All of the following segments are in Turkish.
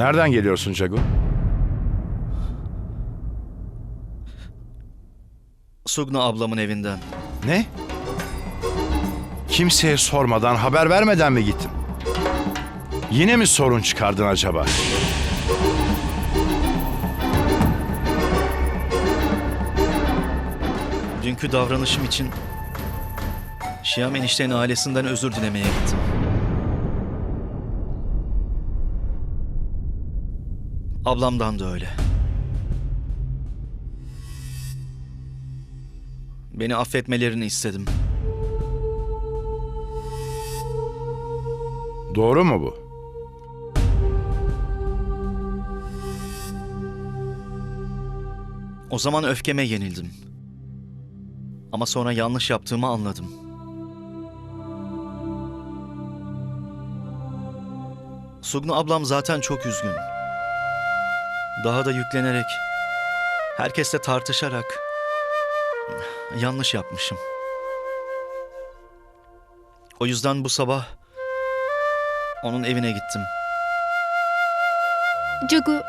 Nereden geliyorsun Cagu? Sugna ablamın evinden. Ne? Kimseye sormadan, haber vermeden mi gittin? Yine mi sorun çıkardın acaba? Dünkü davranışım için Şiam eniştenin ailesinden özür dilemeye gittim. Ablamdan da öyle. Beni affetmelerini istedim. Doğru mu bu? O zaman öfkeme yenildim. Ama sonra yanlış yaptığımı anladım. Sugnu ablam zaten çok üzgün. Daha da yüklenerek, herkesle tartışarak yanlış yapmışım. O yüzden bu sabah onun evine gittim. Cagu,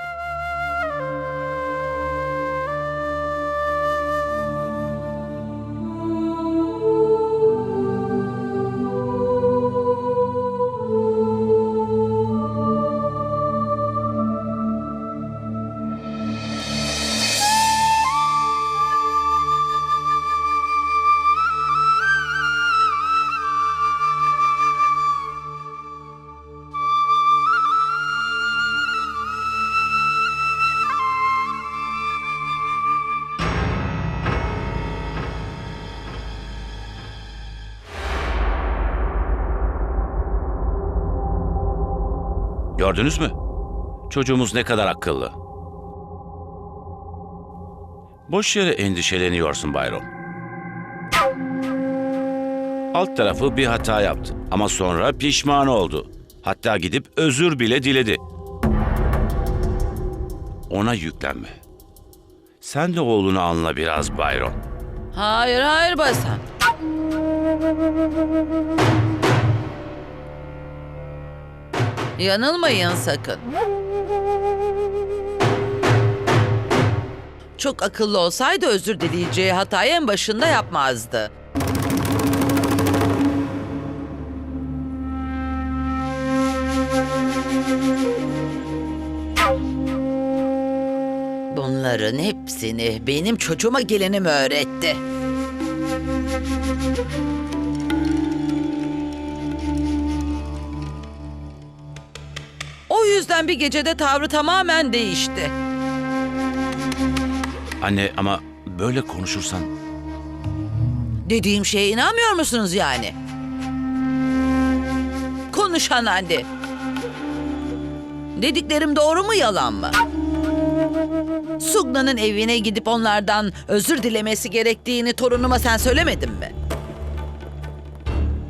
Gördünüz mü? Çocuğumuz ne kadar akıllı. Boş yere endişeleniyorsun Bayram. Alt tarafı bir hata yaptı ama sonra pişman oldu. Hatta gidip özür bile diledi. Ona yüklenme. Sen de oğlunu anla biraz Bayron. Hayır hayır Basan. Yanılmayın sakın. Çok akıllı olsaydı özür dileyeceği hatayı en başında yapmazdı. Bunların hepsini benim çocuğuma gelinim öğretti. Yüzden bir gecede tavrı tamamen değişti. Anne ama böyle konuşursan Dediğim şeye inanmıyor musunuz yani? Konuşan anne. Dediklerim doğru mu yalan mı? Sugna'nın evine gidip onlardan özür dilemesi gerektiğini torunuma sen söylemedin mi?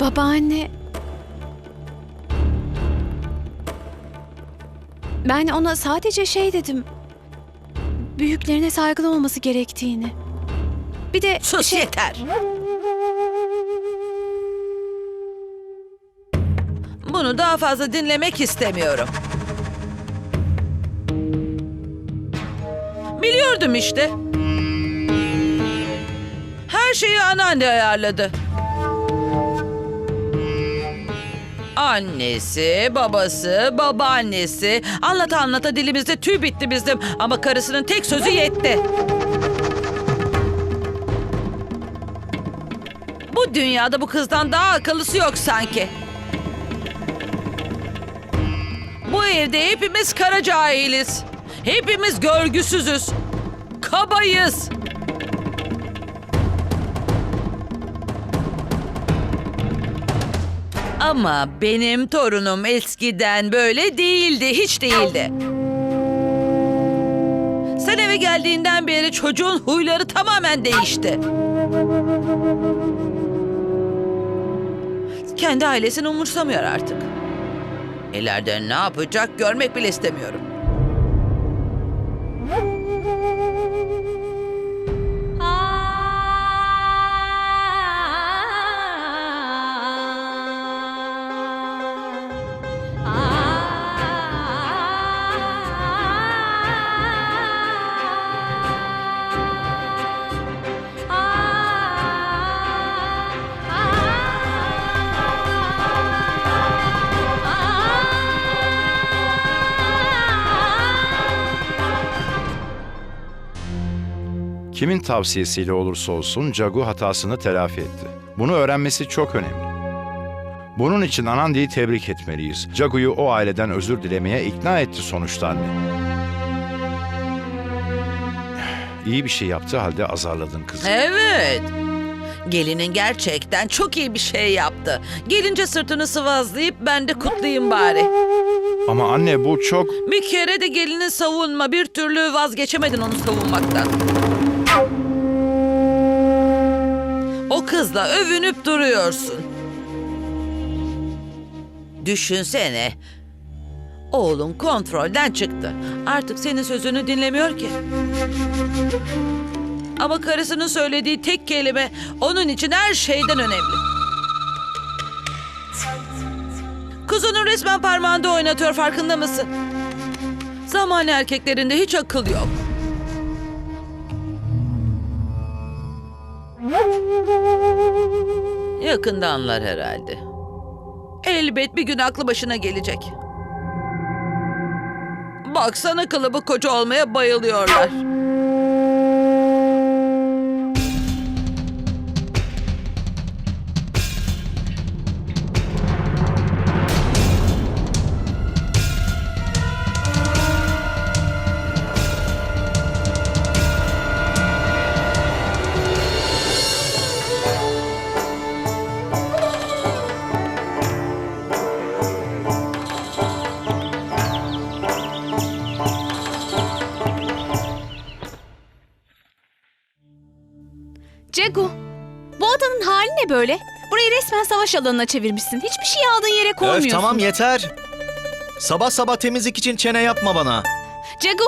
babaanne... Ben ona sadece şey dedim. Büyüklerine saygılı olması gerektiğini. Bir de Sus şey, yeter. Bunu daha fazla dinlemek istemiyorum. Biliyordum işte. Her şeyi anneanne ayarladı. Annesi, babası, babaannesi. Anlata anlata dilimizde tüy bitti bizim. Ama karısının tek sözü yetti. Bu dünyada bu kızdan daha akıllısı yok sanki. Bu evde hepimiz kara cahiliz. Hepimiz görgüsüzüz. Kabayız. Ama benim torunum eskiden böyle değildi, hiç değildi. Sen eve geldiğinden beri çocuğun huyları tamamen değişti. Kendi ailesini umursamıyor artık. İleride ne yapacak görmek bile istemiyorum. Kimin tavsiyesiyle olursa olsun Cagu hatasını telafi etti. Bunu öğrenmesi çok önemli. Bunun için Anandi'yi tebrik etmeliyiz. Cagu'yu o aileden özür dilemeye ikna etti sonuçta anne. İyi bir şey yaptığı halde azarladın kızı. Evet. Gelinin gerçekten çok iyi bir şey yaptı. Gelince sırtını sıvazlayıp ben de kutlayayım bari. Ama anne bu çok... Bir kere de gelini savunma. Bir türlü vazgeçemedin onu savunmaktan. Kızla övünüp duruyorsun. Düşünsene. Oğlun kontrolden çıktı. Artık senin sözünü dinlemiyor ki. Ama karısının söylediği tek kelime onun için her şeyden önemli. Kuzunun resmen parmağında oynatıyor farkında mısın? Zaman erkeklerinde hiç akıl yok. Yakında anlar herhalde. Elbet bir gün aklı başına gelecek. Baksana kılıbık koca olmaya bayılıyorlar. Böyle? Burayı resmen savaş alanına çevirmişsin. Hiçbir şey aldığın yere koymuyorsun. Öf tamam yeter. Sabah sabah temizlik için çene yapma bana. Cegu!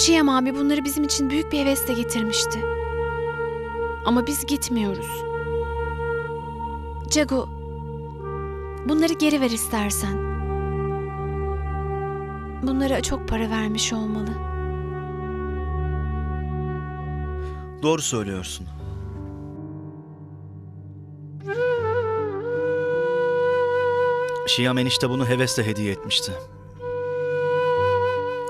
Şiyam abi bunları bizim için büyük bir hevesle getirmişti. Ama biz gitmiyoruz. Cegu, bunları geri ver istersen. Bunlara çok para vermiş olmalı. Doğru söylüyorsun. Şiyam enişte bunu hevesle hediye etmişti.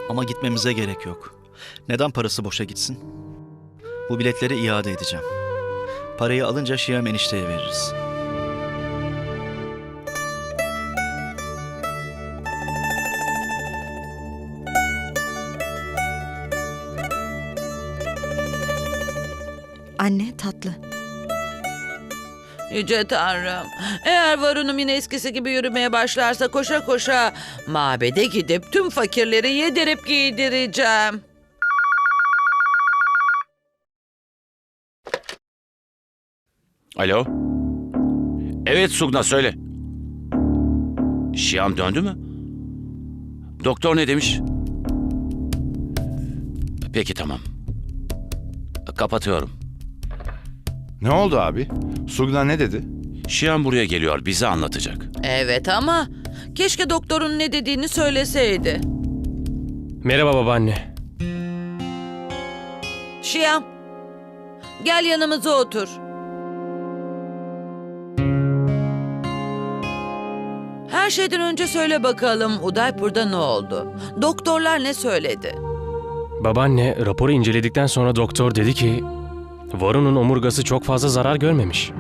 Ama gitmemize gerek yok. Neden parası boşa gitsin? Bu biletleri iade edeceğim. Parayı alınca Şiyam enişteye veririz. Anne tatlı. Yüce Tanrım. Eğer Varun'um yine eskisi gibi yürümeye başlarsa koşa koşa mabede gidip tüm fakirleri yedirip giydireceğim. Alo? Evet Sugna söyle. Şiam döndü mü? Doktor ne demiş? Peki tamam. Kapatıyorum. Ne oldu abi? Sugna ne dedi? Şiam buraya geliyor bize anlatacak. Evet ama keşke doktorun ne dediğini söyleseydi. Merhaba babaanne. Şiyam, gel yanımıza otur. Her şeyden önce söyle bakalım Udaipur'da ne oldu? Doktorlar ne söyledi? Babaanne raporu inceledikten sonra doktor dedi ki Varun'un omurgası çok fazla zarar görmemiş.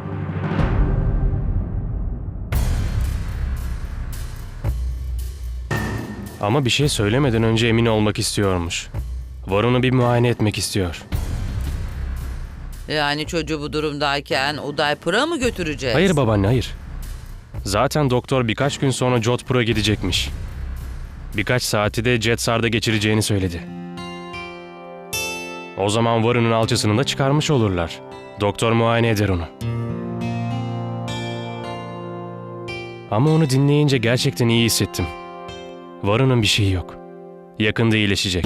Ama bir şey söylemeden önce emin olmak istiyormuş. Varun'u bir muayene etmek istiyor. Yani çocuğu bu durumdayken Udaipur'a mı götüreceğiz? Hayır babaanne hayır. Zaten doktor birkaç gün sonra Jodhpur'a gidecekmiş. Birkaç saati de Jetsar'da geçireceğini söyledi. O zaman Varun'un alçısını da çıkarmış olurlar. Doktor muayene eder onu. Ama onu dinleyince gerçekten iyi hissettim. Varun'un bir şeyi yok. Yakında iyileşecek.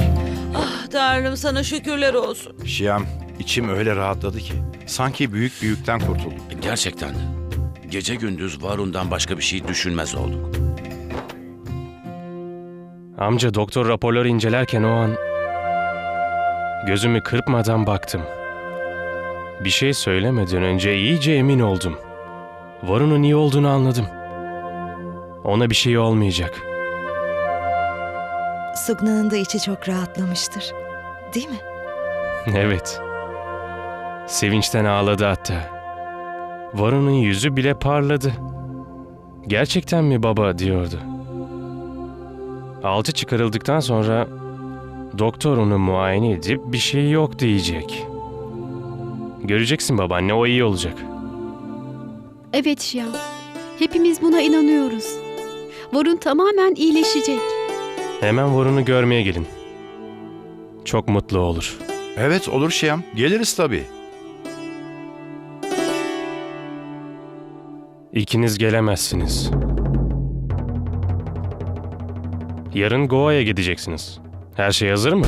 Ah Tanrım sana şükürler olsun. Şiyam, içim öyle rahatladı ki. Sanki büyük bir yükten kurtuldum. Gerçekten de. Gece gündüz Varun'dan başka bir şey düşünmez olduk. Amca doktor raporları incelerken o an gözümü kırpmadan baktım. Bir şey söylemeden önce iyice emin oldum. Varun'un iyi olduğunu anladım. Ona bir şey olmayacak. Sugna'nın da içi çok rahatlamıştır. Değil mi? Evet. Sevinçten ağladı hatta. Varun'un yüzü bile parladı. Gerçekten mi baba diyordu. Altı çıkarıldıktan sonra doktor onu muayene edip bir şey yok diyecek. Göreceksin babaanne o iyi olacak. Evet Şiyan. Hepimiz buna inanıyoruz. Varun tamamen iyileşecek. Hemen Varun'u görmeye gelin. Çok mutlu olur. Evet olur Şiyam, geliriz tabii. İkiniz gelemezsiniz. Yarın Goa'ya gideceksiniz. Her şey hazır mı?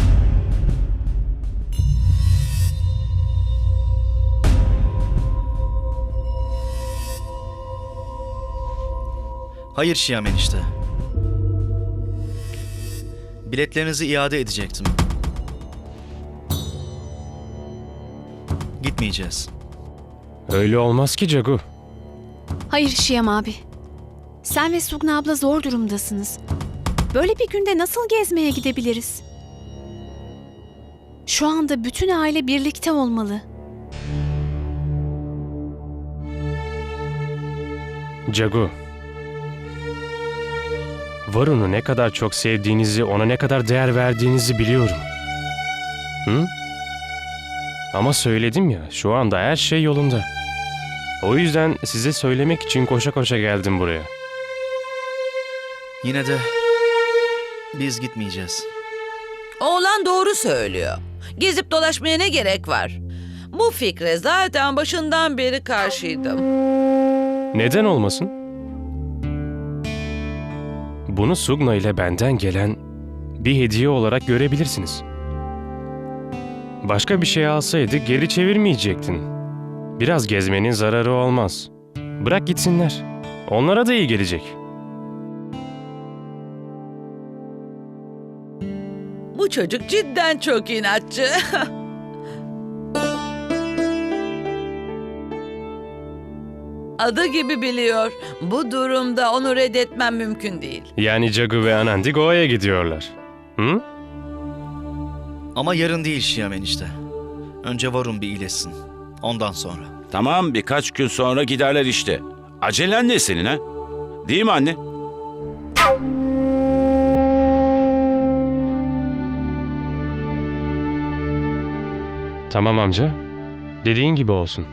Hayır Şiyam enişte. Biletlerinizi iade edecektim. Gitmeyeceğiz. Öyle olmaz ki Cagu. Hayır Şiyam abi. Sen ve Sugna abla zor durumdasınız. Böyle bir günde nasıl gezmeye gidebiliriz? Şu anda bütün aile birlikte olmalı. Cagu. Varun'u ne kadar çok sevdiğinizi, ona ne kadar değer verdiğinizi biliyorum. Hı? Ama söyledim ya, şu anda her şey yolunda. O yüzden size söylemek için koşa koşa geldim buraya. Yine de biz gitmeyeceğiz. Oğlan doğru söylüyor. Gezip dolaşmaya ne gerek var? Bu fikre zaten başından beri karşıydım. Neden olmasın? Bunu Sugna ile benden gelen bir hediye olarak görebilirsiniz. Başka bir şey alsaydı geri çevirmeyecektin. Biraz gezmenin zararı olmaz. Bırak gitsinler. Onlara da iyi gelecek. Bu çocuk cidden çok inatçı. Adı gibi biliyor. Bu durumda onu reddetmem mümkün değil. Yani Cagu ve Anandi Goa'ya gidiyorlar. Hı? Ama yarın değil Şiyam enişte. Önce Varun bir iyileşsin. Ondan sonra. Tamam birkaç gün sonra giderler işte. Acelen ne senin ha? Değil mi anne? Tamam amca. Dediğin gibi olsun.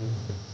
Mm-hmm.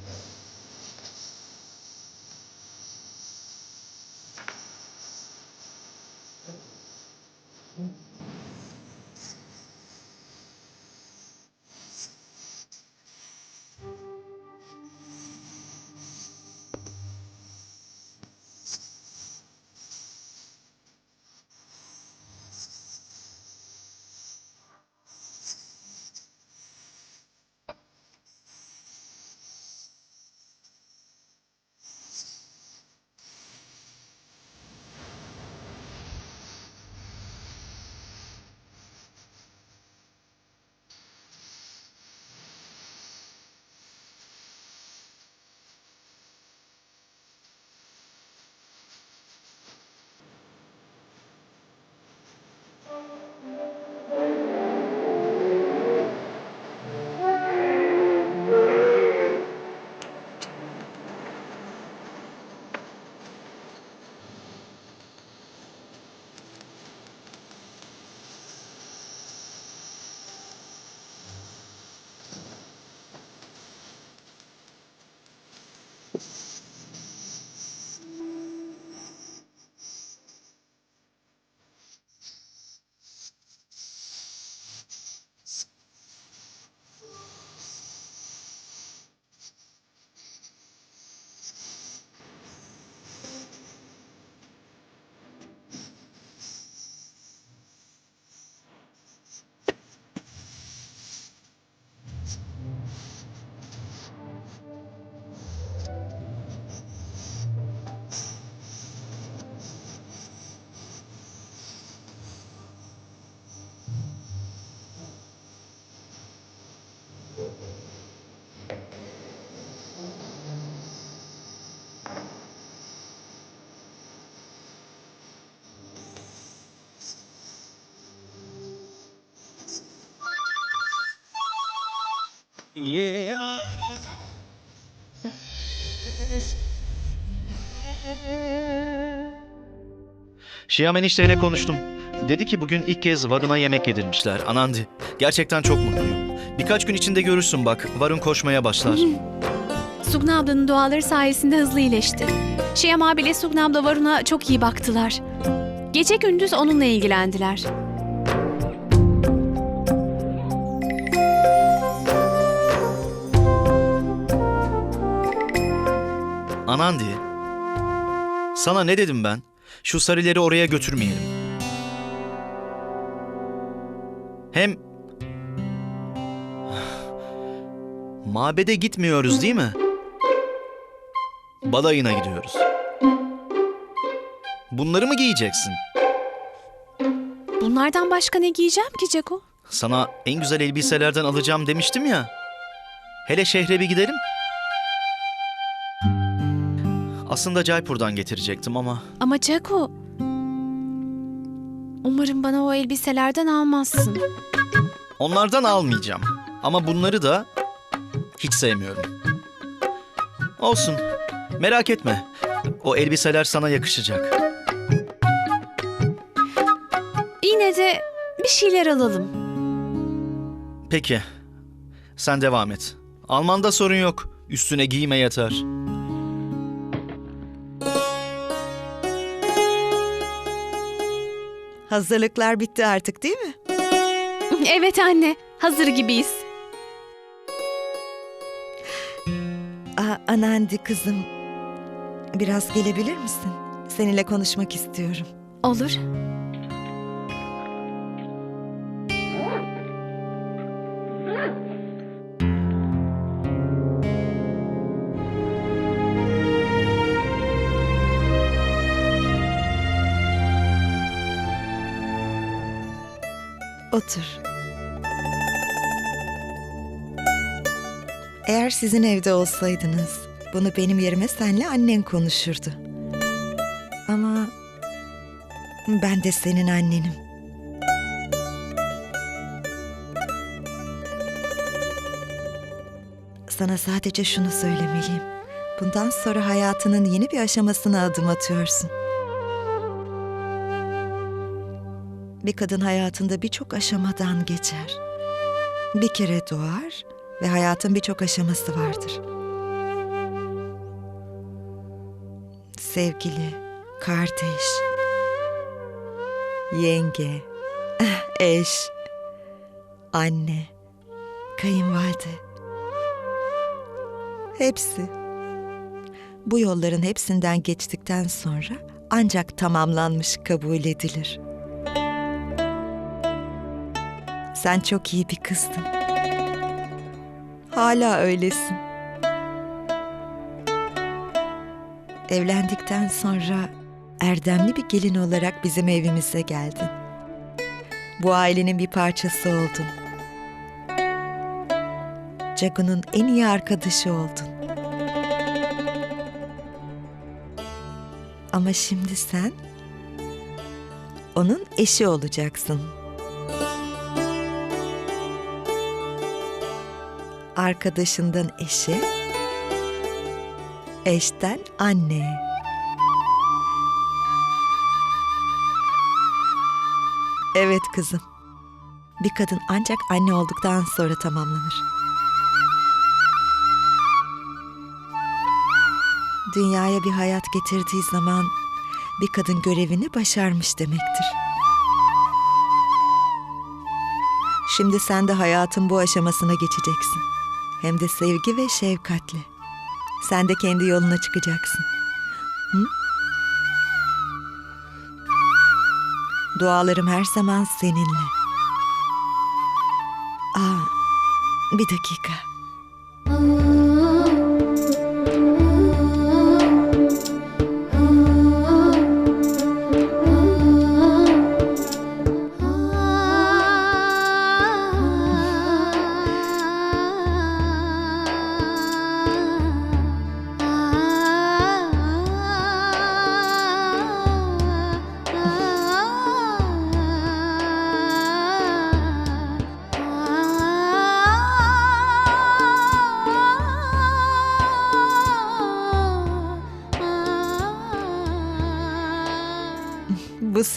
Şiyam enişteyle konuştum. Dedi ki bugün ilk kez Varun'a yemek yedirmişler. Anandi. Gerçekten çok mutluyum. Birkaç gün içinde görürsün bak. Varun koşmaya başlar. Sugna ablanın duaları sayesinde hızlı iyileşti. Şiyam abiyle Sugna abla Varun'a çok iyi baktılar. Gece gündüz onunla ilgilendiler. Anandi. Sana ne dedim ben? Şu sarileri oraya götürmeyelim. Hem... Mabede gitmiyoruz değil mi? Balayına gidiyoruz. Bunları mı giyeceksin? Bunlardan başka ne giyeceğim ki Ceko? Sana en güzel elbiselerden alacağım demiştim ya. Hele şehre bir gidelim. Aslında Jaipur'dan getirecektim ama Ama Ceko... Umarım bana o elbiselerden almazsın. onlardan almayacağım. Ama bunları da hiç sevmiyorum. Olsun. Merak etme. O elbiseler sana yakışacak. Yine de bir şeyler alalım. Peki. Sen devam et. Almanda sorun yok. Üstüne giyme yeter. Hazırlıklar bitti artık değil mi? Evet anne, hazır gibiyiz. Aa, Anandi kızım. Biraz gelebilir misin? Seninle konuşmak istiyorum. Olur. Otur. Eğer sizin evde olsaydınız, bunu benim yerime senle annen konuşurdu. Ama ben de senin annenim. Sana sadece şunu söylemeliyim. Bundan sonra hayatının yeni bir aşamasına adım atıyorsun. Bir kadın hayatında birçok aşamadan geçer. Bir kere doğar ve hayatın birçok aşaması vardır. Sevgili, kardeş, yenge, eş, anne, kayınvalide. Hepsi. Bu yolların hepsinden geçtikten sonra ancak tamamlanmış kabul edilir. Sen çok iyi bir kızdın. Hala öylesin. Evlendikten sonra erdemli bir gelin olarak bizim evimize geldin. Bu ailenin bir parçası oldun. Cagu'nun en iyi arkadaşı oldun. Ama şimdi sen onun eşi olacaksın. Arkadaşından eşe, eşten anneye. Evet kızım. Bir kadın ancak anne olduktan sonra tamamlanır. Dünyaya bir hayat getirdiği zaman bir kadın görevini başarmış demektir. Şimdi sen de hayatın bu aşamasına geçeceksin. Hem de sevgi ve şefkatle. Sen de kendi yoluna çıkacaksın. Hı? Dualarım her zaman seninle. Aa, bir dakika.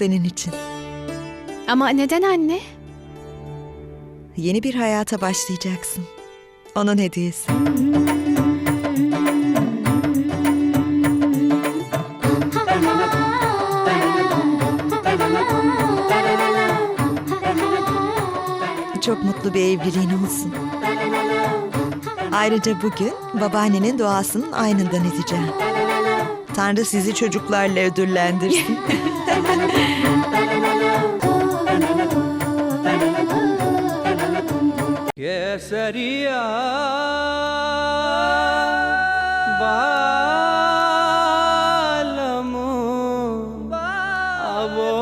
Senin için. Ama neden anne? Yeni bir hayata başlayacaksın. Onun hediyesi. Çok mutlu bir evliliğin olsun. Ayrıca bugün babaannenin duasının aynından edeceğim. Tanrı sizi çocuklarla ödüllendirsin. ਸਰੀਆ। ਬਾ